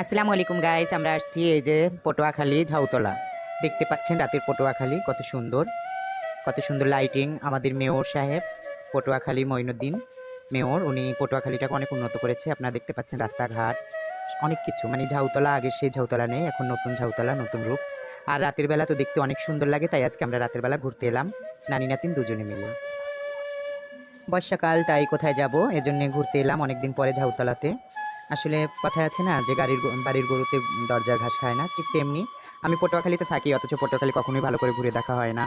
আসসালামু আলাইকুম গাইস আমরা আসছি এই যে পটুয়াখালী, ঝাউতলা। দেখতে পাচ্ছেন রাতের পটুয়াখালী, কত সুন্দর। কত সুন্দর লাইটিং আমাদের মেয়র সাহেব, পটুয়াখালী মঈনুদ্দিন মেয়র। উনি পটুয়াখালীটাকে অনেক উন্নত করেছে। আপনারা দেখতে পাচ্ছেন রাস্তাঘাট। অনেক কিছু। মানে ঝাউতলা আগের সেই ঝাউতলা নেই, এখন নতুন ঝাউতলা, নতুন রূপ। আর রাতের বেলা তো দেখতে অনেক সুন্দর লাগে, তাই আজকে আমরা রাতের বেলা ঘুরতে এলাম। নানি, নাতিন দুজনে মিলে। বর্ষাকাল, তাই কোথায় যাব? এজন্য ঘুরতে এলাম অনেকদিন পরে ঝাউতলাতে। আসলে কথায় আছে না যে গাড়ির বাড়ির গরুতে দরজার ঘাস খায় না, ঠিক তেমনি আমি পটুয়াখালীতে থাকি, অথচ পটুয়াখালী কখনোই ভালো করে ঘুরে দেখা হয় না।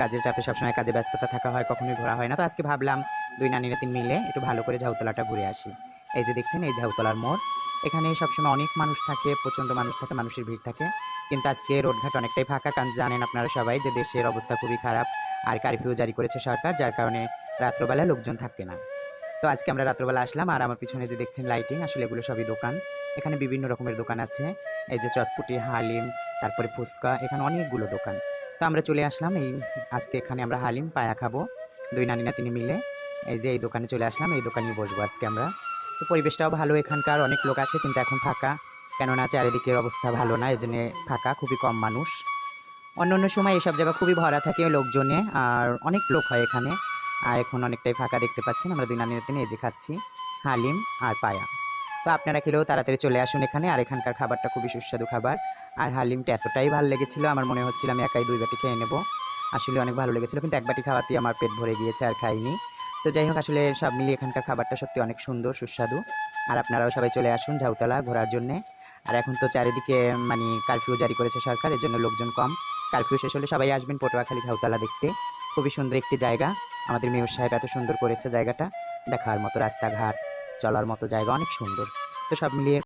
কাজের চাপে সবসময় কাজে ব্যস্ততা থাকা হয়, কখনোই ঘোরা হয় না। তো আজকে ভাবলাম দুই নানি নাতিন মিলে একটু ভালো করে ঝাউতলাটা ঘুরে আসি। এই যে দেখছেন, এই ঝাউতলার মোড়। এখানে সবসময় অনেক মানুষ থাকে, প্রচণ্ড মানুষ থাকে, মানুষের ভিড় থাকে। কিন্তু আজকে রোডঘাট অনেকটাই ফাঁকা, কারণ জানেন আপনারা সবাই যে দেশের অবস্থা খুবই খারাপ, আর কারফিউ জারি করেছে সরকার, যার কারণে রাত্রবেলা লোকজন থাকে না। তো আজকে আমরা রাত্রবেলা আসলাম আর আমার পিছনে যে দেখছেন লাইটিং আসলে এগুলো সবই দোকান। এখানে বিভিন্ন রকমের দোকান আছে। এই যে চটপুটি, হালিম, তারপরে ফুচকা, এখানে অনেকগুলো দোকান। তো আমরা চলে আসলাম, এই আজকে এখানে আমরা হালিম, পায়া খাব। দুই নানি নাতিনি মিলে এই যে এই দোকানে চলে আসলাম, এই দোকানেই বসবো আজকে আমরা। তো পরিবেশটাও ভালো, এখানকার অনেক লোক আসে কিন্তু এখন ফাঁকা। কেননা চারিদিকের অবস্থা ভালো না, এই জন্যে ফাঁকা, খুবই কম মানুষ। অন্য অন্য সময় এসব জায়গা খুবই ভরা থাকে লোকজনে, আর অনেক লোক হয় এখানে। আর এখন অনেকটাই ফাঁকা দেখতে পাচ্ছেন আমরা দুই নানি নাতিনি এই যে খাচ্ছি হালিম আর পায়া। তো আপনারা খেলেও তাড়াতাড়ি চলে আসুন এখানে, আর এখানকার খাবারটা খুবই সুস্বাদু খাবার। আর হালিমটা এতটাই ভালো লেগেছিল, আমার মনে হচ্ছিল আমি একাই দুই বাটি খেয়ে নেব। আসলে অনেক ভালো লেগেছিল, কিন্তু এক বাটি খাওয়াতেই আমার পেট ভরে গিয়েছে আর খাইনি। তো যাই হোক, আসলে সব মিলিয়ে এখানকার খাবারটা সত্যি অনেক সুন্দর, সুস্বাদু। আর আপনারাও সবাই চলে আসুন ঝাউতলা ঘোরার জন্যে। আর এখন তো চারিদিকে মানে কারফিউ জারি করেছে সরকার, এর জন্য লোকজন কম। কারফিউ শেষ হলে সবাই আসবেন পটুয়াখালী ঝাউতলা দেখতে। খুবই সুন্দর একটি জায়গা। আমাদের মেয়র সাহেব এত সুন্দর করেছে জায়গাটা। দেখার মতো রাস্তাঘাট, চলার মতো জায়গা অনেক সুন্দর। তো সব মিলিয়ে